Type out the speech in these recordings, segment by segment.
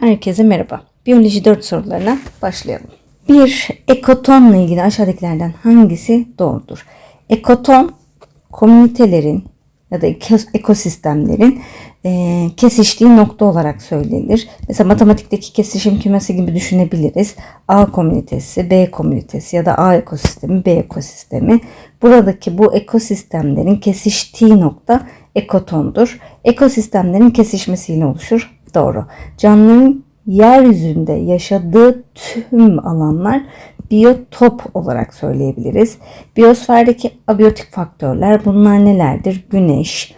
Herkese merhaba. Biyoloji 4 sorularına başlayalım. 1. Ekotonla ilgili aşağıdakilerden hangisi doğrudur? Ekoton, komünitelerin ya da eko- ekosistemlerin eee, kesiştiği nokta olarak söylenir. Mesela matematikteki kesişim kümesi gibi düşünebiliriz. A komünitesi, B komünitesi ya da A ekosistemi, B ekosistemi. Buradaki bu ekosistemlerin kesiştiği nokta ekotondur. Ekosistemlerin kesişmesiyle oluşur. Doğru. Canlıların yeryüzünde yaşadığı tüm alanlar biyotop olarak söyleyebiliriz. Biyosferdeki abiyotik faktörler bunlar nelerdir? Güneş,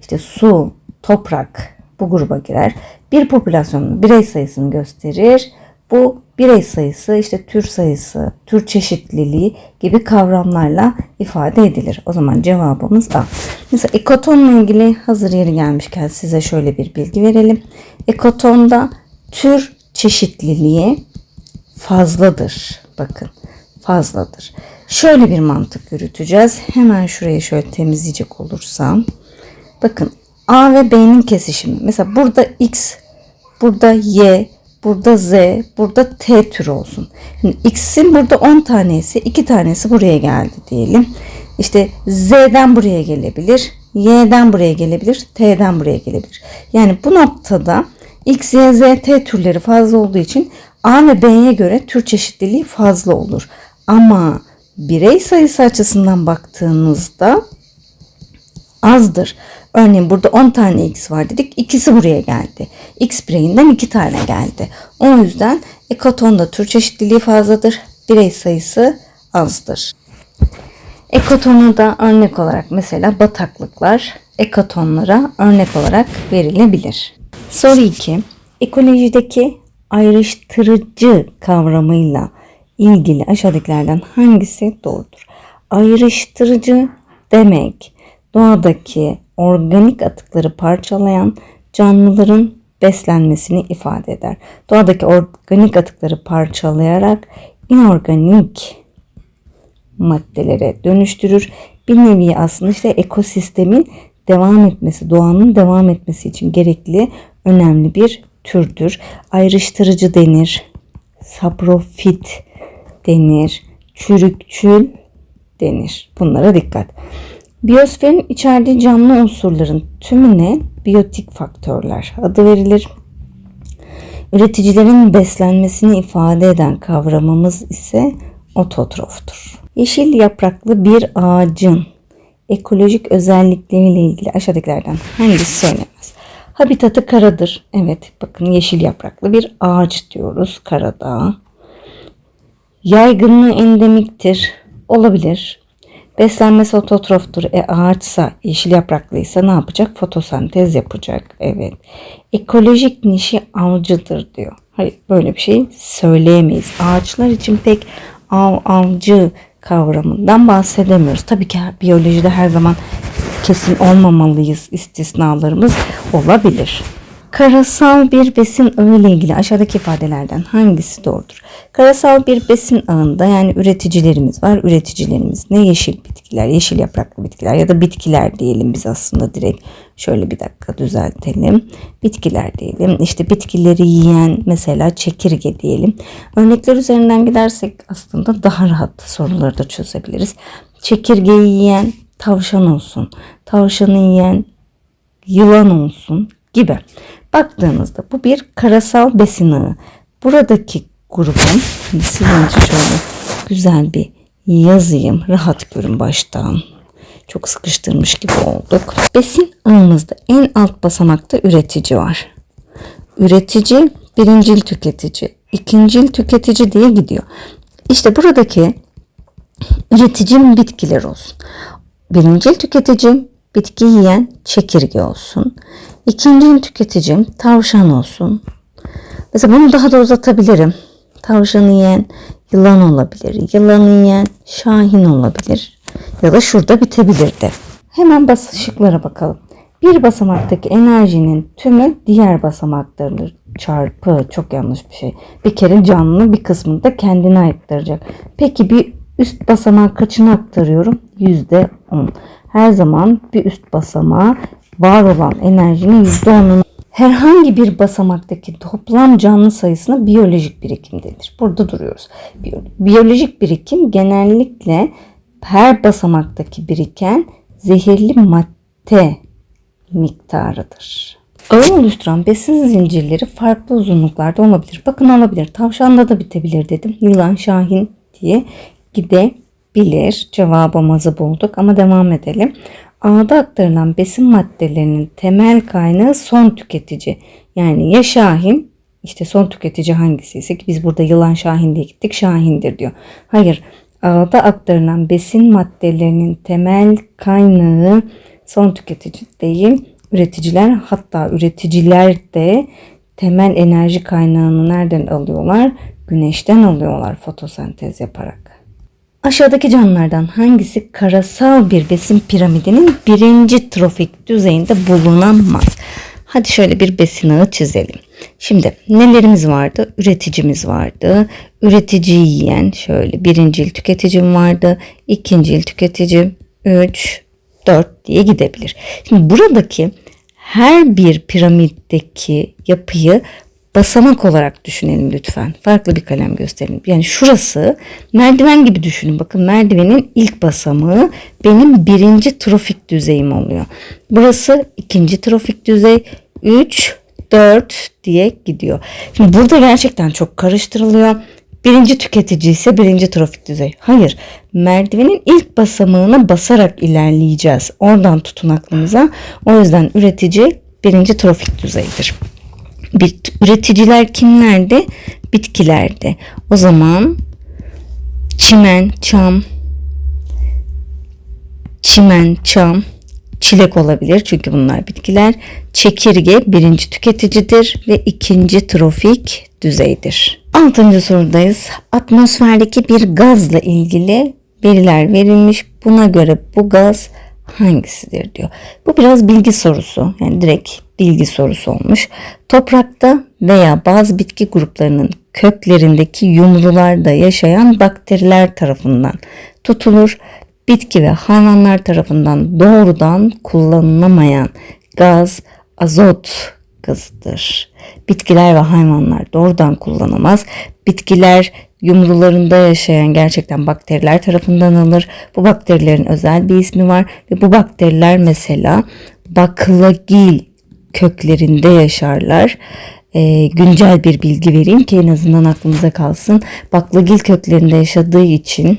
işte su, toprak bu gruba girer. Bir popülasyonun birey sayısını gösterir. Bu birey sayısı işte tür sayısı, tür çeşitliliği gibi kavramlarla ifade edilir. O zaman cevabımız A. Mesela ekotonla ilgili hazır yeri gelmişken size şöyle bir bilgi verelim. Ekotonda tür çeşitliliği fazladır. Bakın fazladır. Şöyle bir mantık yürüteceğiz. Hemen şurayı şöyle temizleyecek olursam. Bakın A ve B'nin kesişimi. Mesela burada X, burada Y, burada Z, burada T türü olsun. Şimdi X'in burada 10 tanesi, 2 tanesi buraya geldi diyelim. İşte Z'den buraya gelebilir, Y'den buraya gelebilir, T'den buraya gelebilir. Yani bu noktada X, Y, Z, T türleri fazla olduğu için A ve B'ye göre tür çeşitliliği fazla olur. Ama birey sayısı açısından baktığınızda azdır. Örneğin burada 10 tane x var dedik. İkisi buraya geldi. X bireyinden 2 tane geldi. O yüzden ekotonda tür çeşitliliği fazladır. Birey sayısı azdır. Ekotonu da örnek olarak mesela bataklıklar ekotonlara örnek olarak verilebilir. Soru 2. Ekolojideki ayrıştırıcı kavramıyla ilgili aşağıdakilerden hangisi doğrudur? Ayrıştırıcı demek doğadaki organik atıkları parçalayan canlıların beslenmesini ifade eder. Doğadaki organik atıkları parçalayarak inorganik maddelere dönüştürür. Bir nevi aslında işte ekosistemin devam etmesi, doğanın devam etmesi için gerekli önemli bir türdür. Ayrıştırıcı denir, saprofit denir, çürükçül denir. Bunlara dikkat. Biyosferin içerdiği canlı unsurların tümüne biyotik faktörler adı verilir. Üreticilerin beslenmesini ifade eden kavramımız ise ototroftur. Yeşil yapraklı bir ağacın ekolojik özellikleriyle ilgili aşağıdakilerden hangisi söylemez? Habitatı karadır. Evet bakın yeşil yapraklı bir ağaç diyoruz karada. Yaygınlığı endemiktir. Olabilir. Beslenmesi ototroftur. E ağaçsa, yeşil yapraklıysa ne yapacak? Fotosentez yapacak. Evet. Ekolojik nişi avcıdır diyor. Hayır böyle bir şey söyleyemeyiz. Ağaçlar için pek av, avcı kavramından bahsedemiyoruz. Tabii ki biyolojide her zaman kesin olmamalıyız. İstisnalarımız olabilir. Karasal bir besin ağı ile ilgili aşağıdaki ifadelerden hangisi doğrudur? Karasal bir besin ağında yani üreticilerimiz var. Üreticilerimiz ne yeşil bitkiler, yeşil yapraklı bitkiler ya da bitkiler diyelim biz aslında direkt şöyle bir dakika düzeltelim. Bitkiler diyelim. İşte bitkileri yiyen mesela çekirge diyelim. Örnekler üzerinden gidersek aslında daha rahat soruları da çözebiliriz. Çekirgeyi yiyen tavşan olsun. Şanı yiyen yılan olsun gibi. Baktığınızda bu bir karasal besin ağı. Buradaki grubun şimdi silinci şöyle güzel bir yazayım. Rahat görün baştan. Çok sıkıştırmış gibi olduk. Besin ağımızda en alt basamakta üretici var. Üretici birincil tüketici, ikincil tüketici diye gidiyor. İşte buradaki üreticim bitkiler olsun. Birincil tüketicim bitki yiyen çekirge olsun. İkinci tüketicim tavşan olsun. Mesela bunu daha da uzatabilirim. Tavşanı yiyen yılan olabilir. Yılanı yiyen şahin olabilir. Ya da şurada bitebilirdi. Hemen basışıklara bakalım. Bir basamaktaki enerjinin tümü diğer basamaklardır. Çarpı çok yanlış bir şey. Bir kere canlının bir kısmını da kendine aktaracak. Peki bir üst basamağı kaçını aktarıyorum? Yüzde on. Her zaman bir üst basamağa var olan enerjinin %10'unu herhangi bir basamaktaki toplam canlı sayısına biyolojik birikim denir. Burada duruyoruz. Biyo- Biyolojik birikim genellikle her basamaktaki biriken zehirli madde miktarıdır. Ağı oluşturan besin zincirleri farklı uzunluklarda olabilir. Bakın olabilir. Tavşanda da bitebilir dedim. Yılan, şahin diye gidebilir. Cevabımızı bulduk ama devam edelim. Ağda aktarılan besin maddelerinin temel kaynağı son tüketici. Yani ya şahin işte son tüketici hangisiyse ki biz burada yılan şahin diye gittik şahindir diyor. Hayır ağda aktarılan besin maddelerinin temel kaynağı son tüketici değil üreticiler hatta üreticiler de temel enerji kaynağını nereden alıyorlar? Güneşten alıyorlar fotosentez yaparak. Aşağıdaki canlılardan hangisi karasal bir besin piramidinin birinci trofik düzeyinde bulunamaz? Hadi şöyle bir besin ağı çizelim. Şimdi nelerimiz vardı? Üreticimiz vardı. Üreticiyi yiyen şöyle birincil tüketicim vardı. ikincil tüketicim 3, 4 diye gidebilir. Şimdi buradaki her bir piramitteki yapıyı basamak olarak düşünelim lütfen. Farklı bir kalem gösterelim. Yani şurası merdiven gibi düşünün. Bakın merdivenin ilk basamağı benim birinci trofik düzeyim oluyor. Burası ikinci trofik düzey. 3, 4 diye gidiyor. Şimdi burada gerçekten çok karıştırılıyor. Birinci tüketici ise birinci trofik düzey. Hayır. Merdivenin ilk basamağına basarak ilerleyeceğiz. Oradan tutun aklınıza. O yüzden üretici birinci trofik düzeydir. Bir, üreticiler kimlerdi? Bitkilerde. O zaman çimen, çam, çimen, çam, çilek olabilir çünkü bunlar bitkiler. Çekirge birinci tüketicidir ve ikinci trofik düzeydir. Altıncı sorudayız. Atmosferdeki bir gazla ilgili veriler verilmiş. Buna göre bu gaz hangisidir diyor. Bu biraz bilgi sorusu. Yani direkt bilgi sorusu olmuş. Toprakta veya bazı bitki gruplarının köklerindeki yumrularda yaşayan bakteriler tarafından tutulur. Bitki ve hayvanlar tarafından doğrudan kullanılamayan gaz azot gazıdır. Bitkiler ve hayvanlar doğrudan kullanamaz. Bitkiler yumrularında yaşayan gerçekten bakteriler tarafından alır. Bu bakterilerin özel bir ismi var ve bu bakteriler mesela baklagil köklerinde yaşarlar. Ee, güncel bir bilgi vereyim ki en azından aklımıza kalsın. Baklagil köklerinde yaşadığı için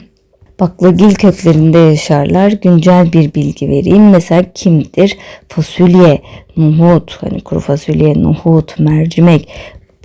baklagil köklerinde yaşarlar. Güncel bir bilgi vereyim. Mesela kimdir? Fasulye, nohut, hani kuru fasulye, nohut, mercimek.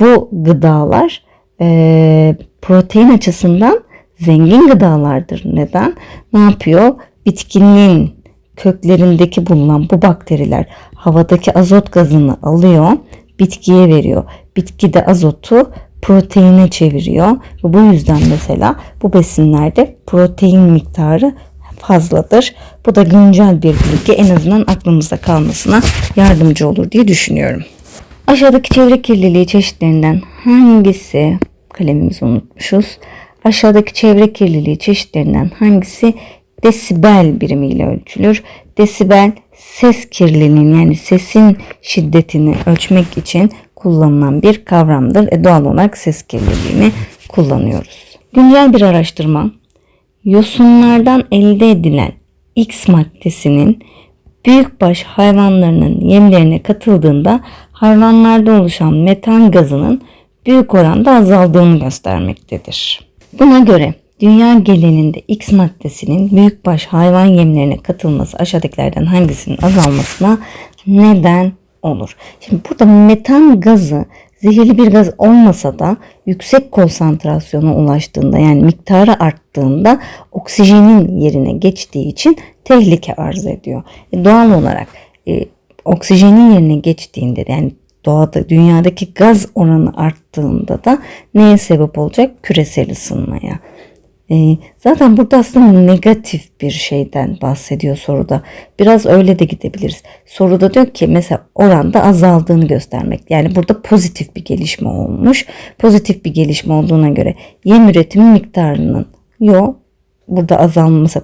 Bu gıdalar e, protein açısından zengin gıdalardır. Neden? Ne yapıyor? Bitkinin köklerindeki bulunan bu bakteriler havadaki azot gazını alıyor, bitkiye veriyor. Bitki de azotu proteine çeviriyor. Bu yüzden mesela bu besinlerde protein miktarı fazladır. Bu da güncel bir bilgi en azından aklımızda kalmasına yardımcı olur diye düşünüyorum. Aşağıdaki çevre kirliliği çeşitlerinden hangisi kalemimizi unutmuşuz. Aşağıdaki çevre kirliliği çeşitlerinden hangisi desibel birimiyle ölçülür? Desibel ses kirliliğinin yani sesin şiddetini ölçmek için kullanılan bir kavramdır. E doğal olarak ses kirliliğini kullanıyoruz. Güncel bir araştırma yosunlardan elde edilen X maddesinin büyükbaş hayvanlarının yemlerine katıldığında hayvanlarda oluşan metan gazının büyük oranda azaldığını göstermektedir. Buna göre dünya genelinde X maddesinin büyükbaş hayvan yemlerine katılması aşağıdakilerden hangisinin azalmasına neden olur? Şimdi burada metan gazı zehirli bir gaz olmasa da yüksek konsantrasyona ulaştığında yani miktarı arttığında oksijenin yerine geçtiği için tehlike arz ediyor. E, doğal olarak e, oksijenin yerine geçtiğinde yani doğada dünyadaki gaz oranı arttığında da neye sebep olacak? Küresel ısınmaya. Ee, zaten burada aslında negatif bir şeyden bahsediyor soruda. Biraz öyle de gidebiliriz. Soruda diyor ki mesela oranda azaldığını göstermek. Yani burada pozitif bir gelişme olmuş. Pozitif bir gelişme olduğuna göre yem üretimi miktarının yok burada azalması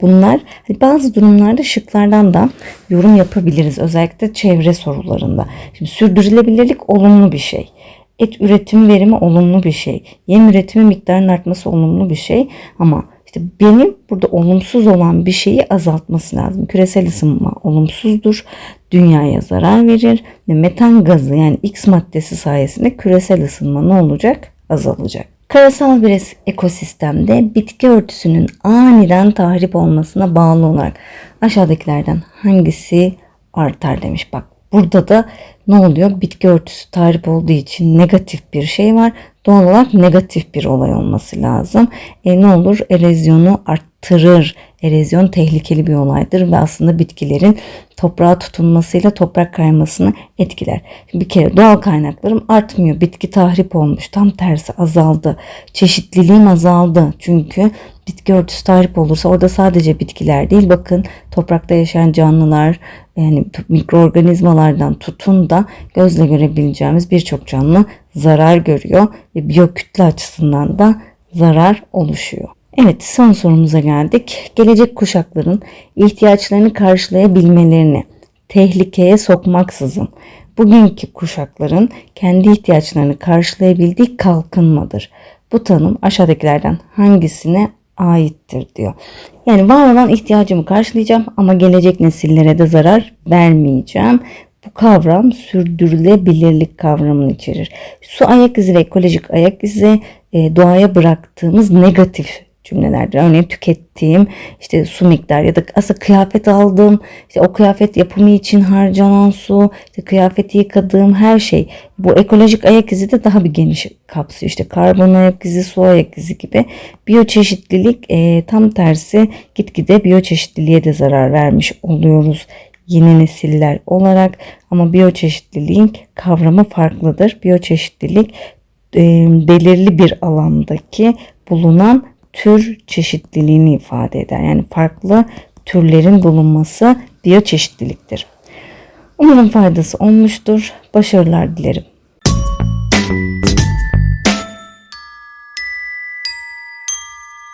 Bunlar hani bazı durumlarda şıklardan da yorum yapabiliriz. Özellikle çevre sorularında. Şimdi sürdürülebilirlik olumlu bir şey. Et üretimi verimi olumlu bir şey. Yem üretimi miktarının artması olumlu bir şey. Ama işte benim burada olumsuz olan bir şeyi azaltması lazım. Küresel ısınma olumsuzdur. Dünyaya zarar verir ve metan gazı yani X maddesi sayesinde küresel ısınma ne olacak? Azalacak. Karasal bir ekosistemde bitki örtüsünün aniden tahrip olmasına bağlı olarak aşağıdakilerden hangisi artar demiş. Bak burada da ne oluyor? Bitki örtüsü tahrip olduğu için negatif bir şey var. Doğal olarak negatif bir olay olması lazım. E ne olur? Erozyonu arttırır. Erozyon tehlikeli bir olaydır ve aslında bitkilerin toprağa tutunmasıyla toprak kaymasını etkiler. Bir kere doğal kaynaklarım artmıyor. Bitki tahrip olmuş. Tam tersi azaldı. Çeşitliliğim azaldı. Çünkü bitki örtüsü tahrip olursa orada sadece bitkiler değil bakın toprakta yaşayan canlılar yani mikroorganizmalardan tutun da gözle görebileceğimiz birçok canlı zarar görüyor ve biyokütle açısından da zarar oluşuyor. Evet son sorumuza geldik. Gelecek kuşakların ihtiyaçlarını karşılayabilmelerini tehlikeye sokmaksızın bugünkü kuşakların kendi ihtiyaçlarını karşılayabildiği kalkınmadır. Bu tanım aşağıdakilerden hangisine aittir diyor. Yani var olan ihtiyacımı karşılayacağım ama gelecek nesillere de zarar vermeyeceğim. Bu kavram sürdürülebilirlik kavramını içerir. Su ayak izi ve ekolojik ayak izi e, doğaya bıraktığımız negatif cümlelerdir. Örneğin tükettiğim işte su miktarı ya da aslında kıyafet aldım. işte o kıyafet yapımı için harcanan su, işte kıyafeti yıkadığım her şey. Bu ekolojik ayak izi de daha bir geniş kapsıyor. İşte karbon ayak izi, su ayak izi gibi. Biyoçeşitlilik e, tam tersi gitgide biyoçeşitliliğe de zarar vermiş oluyoruz yeni nesiller olarak ama biyoçeşitliliğin kavramı farklıdır. Biyoçeşitlilik e, belirli bir alandaki bulunan tür çeşitliliğini ifade eder. Yani farklı türlerin bulunması biyoçeşitliliktir. Umarım faydası olmuştur. Başarılar dilerim.